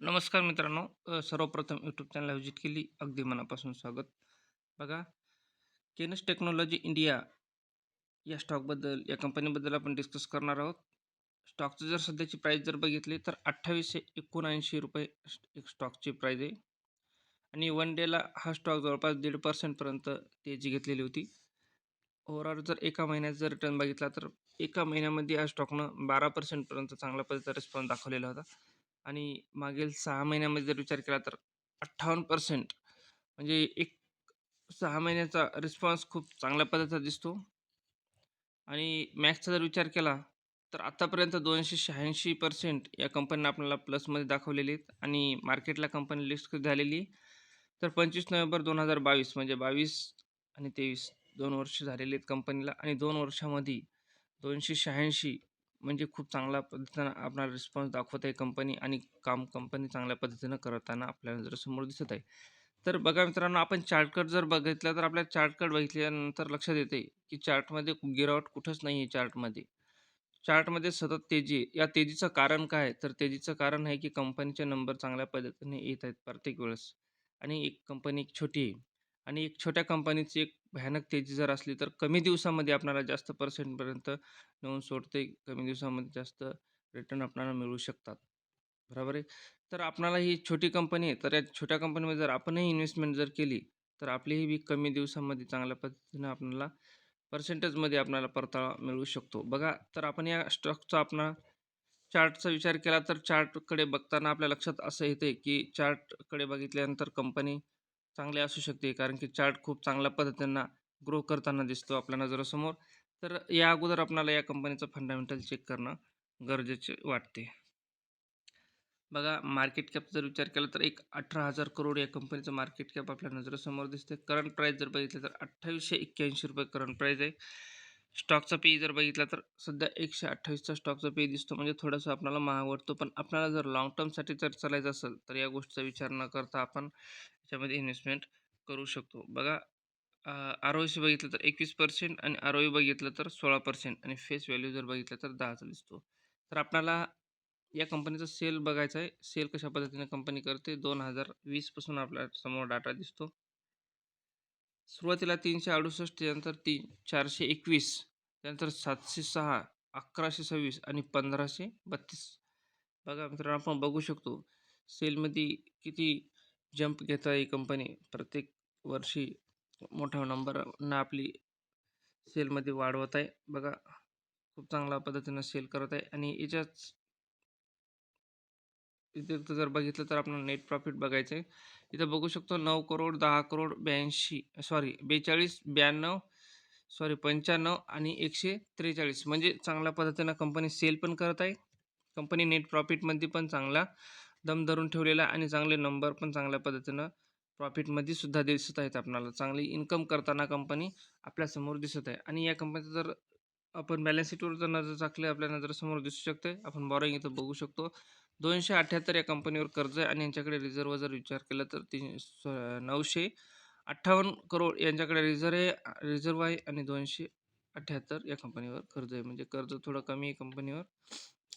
नमस्कार मित्रांनो. सर्वप्रथम यूट्यूब चॅनलला व्हिजिट केली. अगदी मनापासून स्वागत. बघा केनस टेक्नॉलॉजी इंडिया या स्टॉकबद्दल या कंपनीबद्दल आपण डिस्कस करणार आहोत. स्टॉकचं जर सध्याची प्राईस जर बघितली तर अठ्ठावीसशे एकोणऐंशी रुपये एक स्टॉकची प्राईज आहे. आणि वन डेला हा स्टॉक जवळपास दीड पर्सेंटपर्यंत तेजी घेतलेली होती. ओव्हरऑल जर एका महिन्यात जर रिटर्न बघितला तर एका महिन्यामध्ये या स्टॉकनं बारा पर्सेंटपर्यंत चांगल्या पद्धतीचा रिस्पॉन्स दाखवलेला होता. आणि मागील सहा महिन्यामध्ये जर विचार केला तर अठ्ठावन्न पर्सेंट म्हणजे एक सहा महिन्याचा रिस्पॉन्स खूप चांगल्या पद्धतीचा दिसतो. आणि मॅक्सचा जर विचार केला तर आत्तापर्यंत दोनशे शहाऐंशी पर्सेंट या कंपनीनं आपल्याला प्लसमध्ये दाखवलेले आहेत आणि मार्केटला कंपनी लिस्ट झालेली तर पंचवीस नोव्हेंबर दोन हजार बावीस म्हणजे बावीस आणि तेवीस दोन वर्ष झालेले आहेत कंपनीला आणि दोन वर्षामध्ये दोनशे शहाऐंशी म्हणजे खूप चांगल्या पद्धतीनं आपणाला रिस्पॉन्स दाखवत आहे कंपनी आणि काम कंपनी चांगल्या पद्धतीनं करताना आपल्याला जर समोर दिसत आहे. तर बघा मित्रांनो आपण चार्टकट जर बघितलं तर आपल्या चार्टकट बघितल्यानंतर लक्षात येते की चार्टमध्ये गिरावट कुठंच नाही आहे चार्टमध्ये चार्टमध्ये सतत तेजी या तेजीचं कारण काय? आहे? तर तेजीचं कारण आहे की कंपनीचे नंबर चांगल्या पद्धतीने येत आहेत प्रत्येक वेळेस. आणि एक कंपनी एक छोटी आहे. आणि एक छोट्या कंपनीची एक भयानक तेजी जर असली तर कमी दिवसामध्ये आपणाला जास्त पर्सेंटपर्यंत नेऊन सोडते. कमी दिवसामध्ये जास्त रिटर्न आपणाला मिळू शकतात. बरोबर आहे? तर आपणाला ही छोटी कंपनी आहे. तर या छोट्या कंपनीमध्ये जर आपणही इन्व्हेस्टमेंट जर केली तर आपलीही बी कमी दिवसामध्ये चांगल्या पद्धतीनं आपल्याला पर्सेंटेजमध्ये आपल्याला परतावा मिळू शकतो. बघा तर आपण या स्टॉकचा आपण चार्टचा विचार केला तर चार्टकडे बघताना आपल्या लक्षात असं येते की चार्टकडे बघितल्यानंतर कंपनी चांगले असू शकते कारण की चार्ट खूप चांगल्या पद्धतीनं ग्रो करताना दिसतो आपल्या नजरासमोर. तर या अगोदर आपल्याला या कंपनीचं फंडामेंटल चेक करणं गरजेचे वाटते. बघा मार्केट कॅप जर विचार केला तर एक अठरा हजार करोड या कंपनीचं मार्केट कॅप आपल्या नजरेसमोर दिसते करंट प्राईस जर बघितलं तर अठ्ठावीसशे एक्क्याऐंशी रुपये करंट प्राईस आहे. स्टॉकचा पे जर बघितला तर सध्या एकशे अठ्ठावीसचा स्टॉकचा पे दिसतो. म्हणजे थोडंसं आपल्याला महाग वाटतो पण आपल्याला जर लाँग टर्मसाठी जर चालायचं असेल तर या गोष्टीचा विचार न करता आपण याच्यामध्ये इन्व्हेस्टमेंट करू शकतो. बघा आर ओ सी बघितलं तर एकवीस पर्सेंट आणि आर ओ बघितलं तर सोळा पर्सेंट आणि फेस व्हॅल्यू जर बघितलं तर दहाचा दिसतो. तर आपल्याला या कंपनीचा सेल बघायचा आहे. सेल कशा पद्धतीने कंपनी करते? दोन हजार वीसपासून आपल्यासमोर डाटा दिसतो. सुरुवातीला तीनशे अडुसष्ट त्यानंतर तीन चारशे एकवीस त्यानंतर सातशे सहा अकराशे सव्वीस आणि पंधराशे बत्तीस. बघा मित्रांनो आपण बघू शकतो सेलमध्ये किती जंप घेत आहे कंपनी प्रत्येक वर्षी मोठ्या नंबरना आपली सेलमध्ये वाढवत आहे. बघा खूप चांगल्या पद्धतीनं सेल करत आहे. आणि याच्याच इथे जर बघितलं तर आपण नेट प्रॉफिट बघायचं आहे इथं बघू शकतो नऊ करोड दहा करोड ब्याऐंशी सॉरी बेचाळीस ब्याण्णव सॉरी पंच्याण्णव आणि एकशे त्रेचाळीस. म्हणजे चांगल्या पद्धतीनं कंपनी सेल पण करत आहे. कंपनी नेट प्रॉफिटमध्ये पण चांगला दम धरून ठेवलेला आणि चांगले नंबर पण चांगल्या पद्धतीनं प्रॉफिटमध्ये सुद्धा दिसत आहेत आपल्याला. चांगली इन्कम करताना कंपनी आपल्यासमोर दिसत आहे. आणि या कंपनीचं जर आपण बॅलन्स शीटवर जर नजर टाकली आपल्या नजरेसमोर दिसू शकते. आपण बॉरिंग इथं बघू शकतो. दोनशे अठ्ठ्याहत्तर या कंपनीवर कर्ज आहे आणि यांच्याकडे रिझर्व जर विचार केला तर तीन स- नऊशे अठ्ठावन्न करोड यांच्याकडे रिझर्व आहे रिझर्व आहे आणि दोनशे अठ्ठ्याहत्तर या कंपनीवर कर्ज आहे. म्हणजे कर्ज थोडं कमी आहे कंपनीवर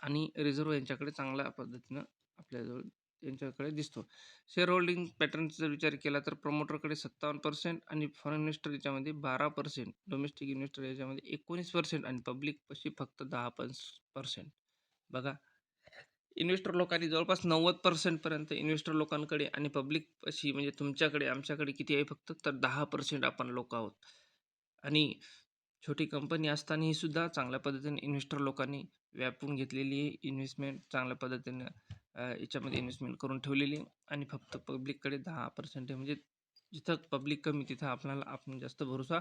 आणि रिझर्व यांच्याकडे चांगल्या पद्धतीनं आपल्याजवळ यांच्याकडे दिसतो. शेअर होल्डिंग पॅटर्नचा जर विचार केला तर प्रमोटरकडे सत्तावन्न पर्सेंट आणि फॉरेन इन्व्हेस्टर याच्यामध्ये बारा पर्सेंट डोमेस्टिक इन्व्हेस्टर याच्यामध्ये एकोणीस पर्सेंट आणि पब्लिक पशी फक्त दहा पर्सेंट बघा इन्व्हेस्टर लोकांनी जवळपास नव्वद पर्सेंटपर्यंत इन्व्हेस्टर लोकांकडे आणि पब्लिक अशी म्हणजे तुमच्याकडे आमच्याकडे किती आहे फक्त? तर दहा पर्सेंट आपण लोक आहोत. आणि छोटी कंपनी असतानाही सुद्धा चांगल्या पद्धतीने इन्व्हेस्टर लोकांनी व्यापून घेतलेली आहे. इन्व्हेस्टमेंट चांगल्या पद्धतीने याच्यामध्ये इन्व्हेस्टमेंट करून ठेवलेली आहे. आणि फक्त पब्लिककडे दहा पर्सेंट आहे. म्हणजे जिथं पब्लिक कमी तिथं आपल्याला आपण जास्त भरोसा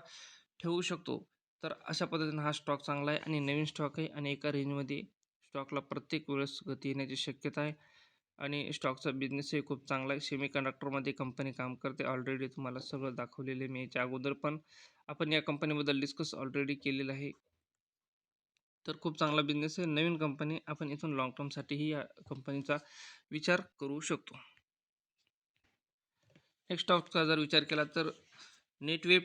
ठेवू शकतो. तर अशा पद्धतीनं हा स्टॉक चांगला आहे आणि नवीन स्टॉक आहे. आणि एका रेंजमध्ये स्टॉकला प्रत्येक वेळेस गती येण्याची शक्यता आहे. आणि स्टॉकचा बिझनेसही खूप चांगला आहे. सेमी कंडक्टरमध्ये कंपनी काम करते. ऑलरेडी तुम्हाला सगळं दाखवलेलं मी याच्या अगोदर पण आपण या कंपनीबद्दल डिस्कस ऑलरेडी केलेलं आहे. तर खूप चांगला बिझनेस आहे. नवीन कंपनी आपण इथून लॉंग टर्मसाठीही या कंपनीचा विचार करू शकतो. नेक्स्ट स्टॉकचा जर विचार केला तर नेटवेब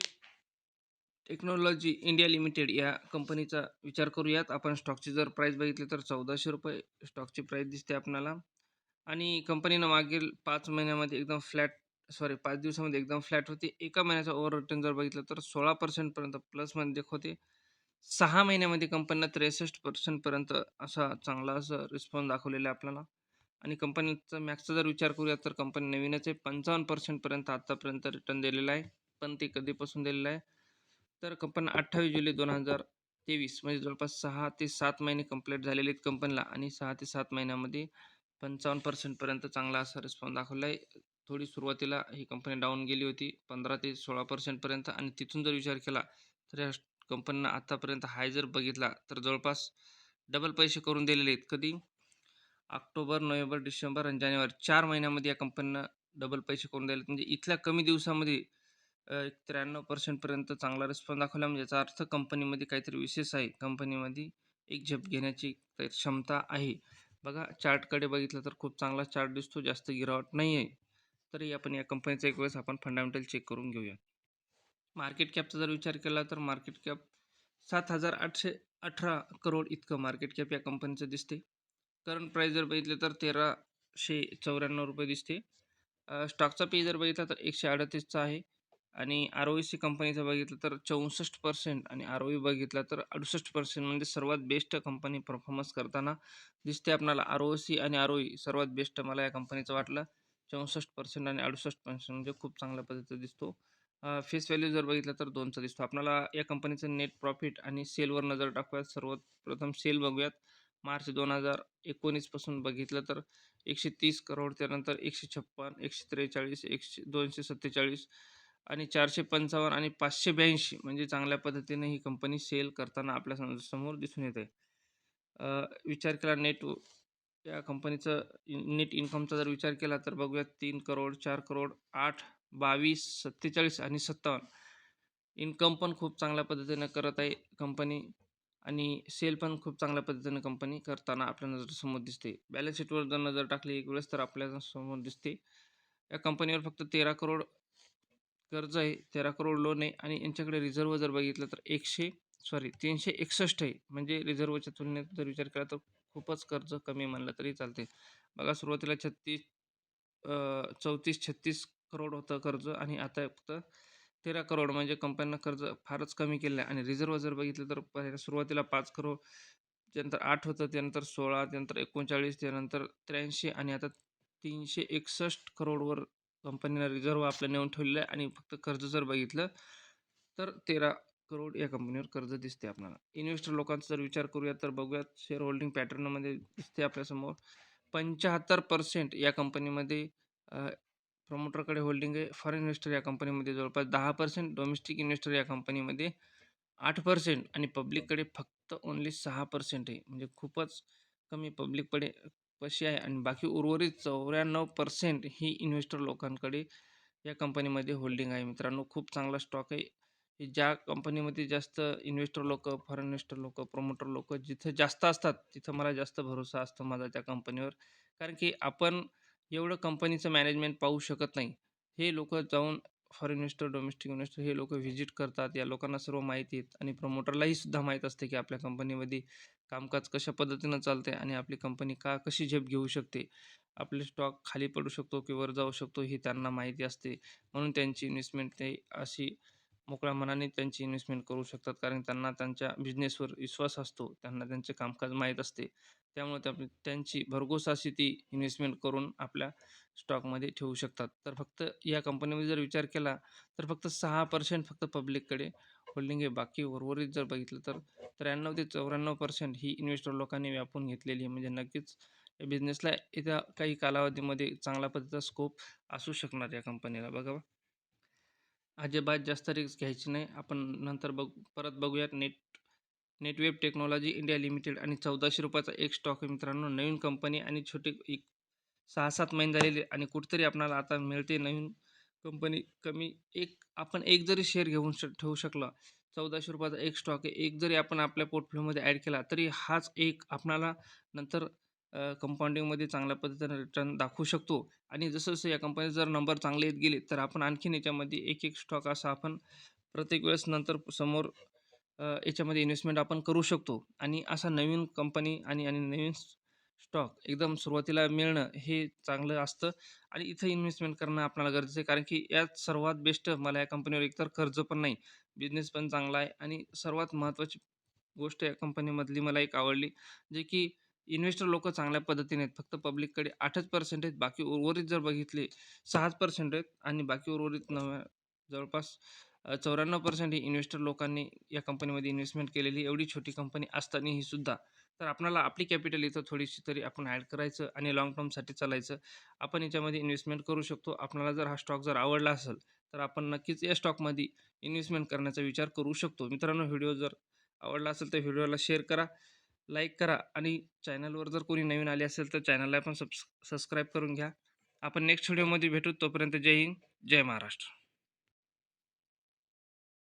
टेक्नॉलॉजी इंडिया लिमिटेड या कंपनीचा विचार करूयात आपण स्टॉकची जर प्राईस बघितली तर चौदाशे रुपये स्टॉकची प्राईस दिसते आपल्याला आणि कंपनीनं मागील पाच महिन्यामध्ये एकदम फ्लॅट सॉरी पाच दिवसामध्ये एकदम फ्लॅट होती. एका महिन्याचा ओव्हर रिटर्न जर बघितलं तर सोळा पर्सेंटपर्यंत प्लसमध्ये देख होते. सहा महिन्यामध्ये कंपनीनं त्रेसष्ट पर्सेंटपर्यंत असा चांगला असा रिस्पॉन्स दाखवलेला आहे आपल्याला. आणि कंपनीचा मॅक्सचा जर विचार करूया तर कंपनी नवीनच आहे. पंचावन्न पर्सेंटपर्यंत आत्तापर्यंत रिटर्न दिलेला आहे. पण ते कधीपासून दिलेलं आहे? तर कंपनी 28 जुलै 2023 म्हणजे जवळपास सहा ते सात महिने कंप्लीट झालेले आहेत कंपनीला आणि सहा ते सात महिन्यामध्ये पंचावन्न पर्सेंटपर्यंत चांगला असा रिस्पॉन्स दाखवला आहे. थोडी सुरुवातीला ही कंपनी डाऊन गेली होती 15 ते सोळा पर्सेंटपर्यंत आणि तिथून जर विचार केला तर या कंपनीनं आत्तापर्यंत हाय जर बघितला तर जवळपास डबल पैसे करून दिलेले आहेत. कधी? ऑक्टोबर, नोव्हेंबर, डिसेंबर आणि जानेवारी चार महिन्यामध्ये या कंपनीनं डबल पैसे करून दिले म्हणजे इथल्या कमी दिवसामध्ये त्र्याण्णव एक 93% पर्यंत चांगला रिस्पॉन्स दाखवला. म्हणजे याचा अर्थ कंपनीमध्ये काहीतरी विशेष आहे. कंपनीमध्ये एक झेप घेण्याची काही क्षमता आहे. बघा चार्टकडे बघितलं तर खूप चांगला चार्ट दिसतो. जास्त गिरावट नाही आहे. तरी आपण या कंपनीचा एक वेळेस आपण फंडामेंटल चेक करून घेऊया. मार्केट कॅपचा जर विचार केला तर मार्केट कॅप 7,818 करोड इतकं मार्केट कॅप या कंपनीचं दिसते. करंट प्राईस जर बघितले तर ₹1394 दिसते. स्टॉकचा पे जर बघितला तर 138चा आहे आणि आर-ओ-सी कंपनीचं बघितलं तर 64% आणि आर ओ बघितलं तर 68% म्हणजे सर्वात बेस्ट कंपनी परफॉर्मन्स करताना दिसते आपल्याला. आर-ओ-सी आणि आर ओ सर्वात बेस्ट मला या कंपनीचं वाटलं. 64% आणि 68% म्हणजे खूप चांगल्या पद्धतीचा दिसतो. फेस व्हॅल्यू जर बघितलं तर दोनचा दिसतो. आपल्याला या कंपनीचं नेट प्रॉफिट आणि सेलवर नजर टाकूयात. सर्वात प्रथम सेल बघूयात. मार्च दोन हजार एकोणीसपासून बघितलं तर 130 करोड, त्यानंतर 156, 143, 100 247 आणि 455 आणि 582 म्हणजे चांगल्या पद्धतीने ही कंपनी सेल करताना आपल्यासमोर दिसून येते. विचार केला नेट या कंपनीचं नेट इन्कमचा जर विचार केला तर बघूया तीन करोड, चार करोड, 8, 22, 47 आणि 57 इन्कम पण खूप चांगल्या पद्धतीनं करत आहे कंपनी आणि सेल पण खूप चांगल्या पद्धतीनं कंपनी करताना आपल्या नजरेसमोर दिसते. बॅलन्स शीटवर जर नजर टाकली एक वेळेस तर आपल्यासमोर दिसते. या कंपनीवर फक्त 13 करोड कर्ज आहे, 13 करोड लोन आहे आणि यांच्याकडे रिझर्व्ह जर बघितलं तर एकशे सॉरी 361 आहे. म्हणजे रिझर्व्हच्या तुलनेत जर विचार केला तर खूपच कर्ज कमी म्हणलं तरी चालते. बघा सुरुवातीला छत्तीस चौतीस छत्तीस करोड होतं कर्ज आणि आता फक्त 13 करोड म्हणजे कंपन्यांना कर्ज फारच कमी केलं आहे आणि रिझर्व्ह जर बघितलं तर पहिल्या सुरुवातीला पाच करोड, त्यानंतर आठ होतं, त्यानंतर 16, त्यानंतर 39, त्यानंतर 83 आणि आता 361 करोडवर कंपनीनं रिझर्व्ह आपलं नेऊन ठेवलेलं आहे आणि फक्त कर्ज जर बघितलं तर 13 करोड या कंपनीवर कर्ज दिसते आपल्याला. इन्व्हेस्टर लोकांचा जर विचार करूया तर बघूयात शेअर होल्डिंग पॅटर्नमध्ये दिसते आपल्यासमोर. 75% या कंपनीमध्ये प्रमोटरकडे होल्डिंग आहे. फॉरेन इन्व्हेस्टर या कंपनीमध्ये जवळपास 10%, डोमेस्टिक इन्व्हेस्टर या कंपनीमध्ये 8% आणि पब्लिककडे फक्त ओन्ली 6% आहे. म्हणजे खूपच कमी पब्लिककडे कशी आहे आणि बाकी उर्वरित 94% ही इन्व्हेस्टर लोकांकडे या कंपनीमध्ये होल्डिंग आहे. मित्रांनो खूप चांगला स्टॉक आहे. ज्या कंपनीमध्ये जास्त इन्व्हेस्टर लोक फॉरेन इन्व्हेस्टर लोक प्रमोटर लोक जिथं जास्त असतात, तिथं मला जास्त भरोसा असतो माझा त्या कंपनीवर. कारण की आपण एवढं कंपनीचं मॅनेजमेंट पाहू शकत नाही. हे लोकं जाऊन फॉरेन इन्व्हेस्टर, डोमेस्टिक इन्व्हेस्टर हे लोक व्हिजिट करतात. या लोकांना सर्व माहिती आहेत आणि प्रमोटरलाही सुद्धा माहीत असते की आपल्या कंपनीमध्ये कामकाज कशा पद्धतीनं चालते आणि आपली कंपनी का कशी झेप घेऊ शकते. आपले स्टॉक खाली पडू शकतो की वर जाऊ शकतो हे त्यांना माहिती असते. म्हणून त्यांची इन्व्हेस्टमेंट ते अशी मोकळ्या मनाने त्यांची इन्व्हेस्टमेंट करू शकतात. कारण त्यांना त्यांच्या बिझनेसवर विश्वास असतो. त्यांना त्यांचे कामकाज माहीत असते. त्यामुळे त्या त्यांची भरघोस अशी ती इन्व्हेस्टमेंट करून आपल्या स्टॉकमध्ये ठेवू शकतात. तर फक्त या कंपनीमध्ये जर विचार केला तर फक्त सहा पर्सेंट फक्त पब्लिककडे होल्डिंग आहे. बाकी उर्वरित जर बघितलं तर 93 ते 94% ही इन्व्हेस्टर लोकांनी व्यापून घेतलेली आहे. म्हणजे नक्कीच या बिझनेसला येत्या काही कालावधीमध्ये चांगल्या पद्धतीचा स्कोप असू शकणार या कंपनीला. बघा अजिबात जास्त रिस्क घ्यायची नाही. आपण नंतर बघ परत बघूयात net Netweb Technology India Limited आणि चौदाशे रुपयाचा एक स्टॉक आहे मित्रांनो. नवीन कंपनी आणि छोटी एक 6-7 महिने झालेले आणि कुठेतरी आपणाला आता मिळते नवीन कंपनी कमी एक आपण एक जरी शेअर घेऊन श ठेवू शकला, चौदाशे रुपयाचा एक स्टॉक आहे. एक जरी आपण आपल्या पोर्टफोलिओमध्ये ॲड केला, तरी हाच एक आपणाला नंतर कंपाऊंडिंगमध्ये चांगल्या पद्धतीने रिटर्न दाखवू शकतो आणि जसं-जसं या कंपनीत जर नंबर चांगले येत गेले, तर आपण आणखीन याच्यामध्ये एक-एक स्टॉक असा आपण प्रत्येक वेळेस नंतर समोर याच्यामध्ये इन्व्हेस्टमेंट आपण करू शकतो आणि असा नवीन कंपनी आणि आणि नवीन स्टॉक एकदम सुरुवातीला मिळणं हे चांगलं असतं आणि इथं इन्व्हेस्टमेंट करणं आपल्याला गरजेचं आहे. कारण की यात सर्वात बेस्ट मला या कंपनीवर एकतर कर्ज पण नाही बिझनेस पण चांगला आहे आणि सर्वात महत्त्वाची गोष्ट या कंपनीमधली मला एक आवडली जे की इन्व्हेस्टर लोक चांगल्या पद्धतीने आहेत. फक्त पब्लिककडे आठच पर्सेंट आहेत बाकी उर्वरित जर बघितले सहाच पर्सेंट आहेत आणि बाकी उर्वरित नव्या जवळपास चौऱ्याण्णव पर्सेंट ही इन्व्हेस्टर लोकांनी या कंपनीमध्ये इन्व्हेस्टमेंट केलेली. एवढी छोटी कंपनी असतानाही सुद्धा तर आपणाला आपली कॅपिटल इथं थोडीशी तरी आपण ॲड करायचं आणि लाँग टर्मसाठी चालायचं. आपण याच्यामध्ये इन्व्हेस्टमेंट करू शकतो. आपल्याला जर हा स्टॉक जर आवडला असेल तर आपण नक्कीच या स्टॉकमध्ये इन्व्हेस्टमेंट करण्याचा विचार करू शकतो. मित्रांनो व्हिडिओ जर आवडला असेल तर व्हिडिओला शेअर करा लाईक करा आणि चॅनलवर जर कोणी नवीन आले असेल तर चॅनलला पण सबस् सबस्क्राईब करून घ्या. आपण नेक्स्ट व्हिडिओमध्ये भेटू. तोपर्यंत जय हिंद जय महाराष्ट्र.